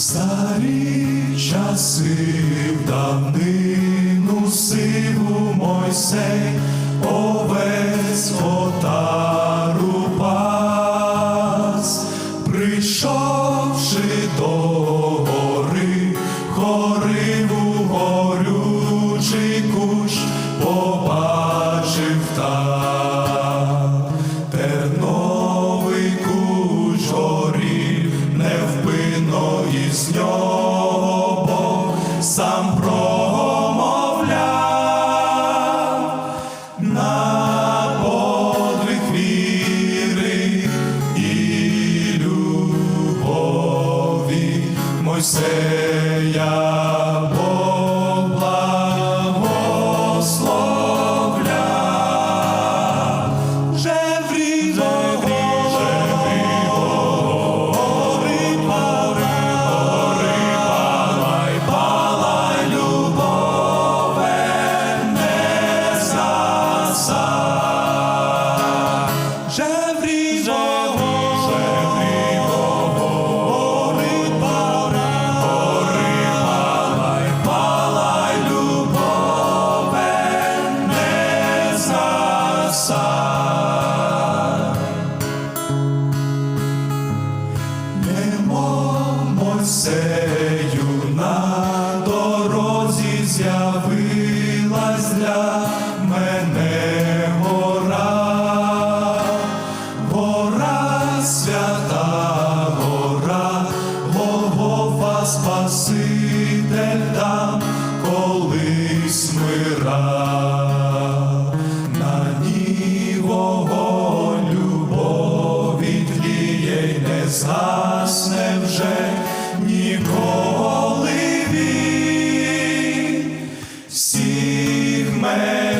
старі часи в давнину сиву Мойсей, овець отару пас, прийшовши до сам промовляв. На подвиг віри і любові Мойсея дорозі для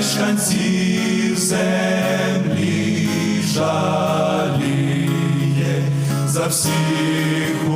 мешканців землі жаліє за всіх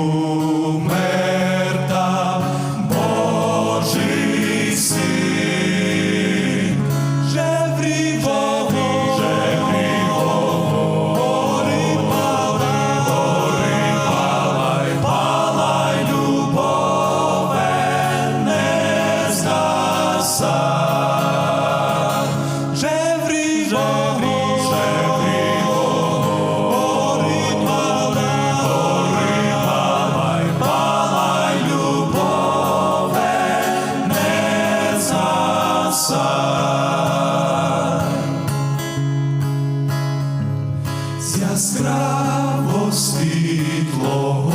яскраво світлого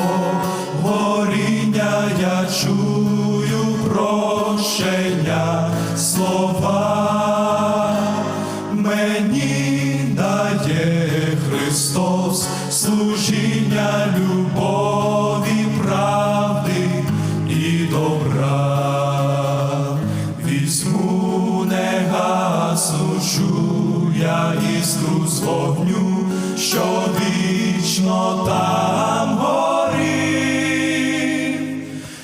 горіння я чую прощення слова. Мені дає Христос служіння любові, правди і добра. Візьму негаснучу я іскру з вогню, що вічно там горів,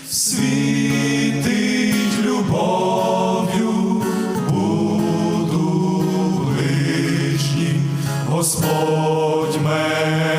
світить любов'ю буду ближнім, Господь мене.